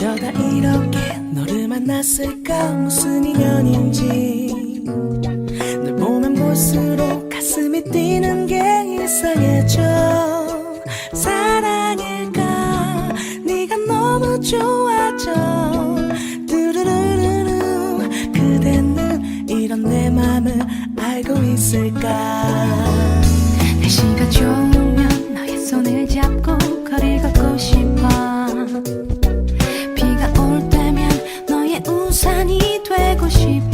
어쩌다 이렇게 너를 만났을까? 무슨 인연인지. 널 보면 볼수록 가슴이 뛰는 게 이상해져 사랑일까? 네가 너무 좋아져 두루루루루 그대는 이런 내 맘을 알고 있을까? 날씨가 좋으면 너의 손을 잡고 거리 걷고 싶어. she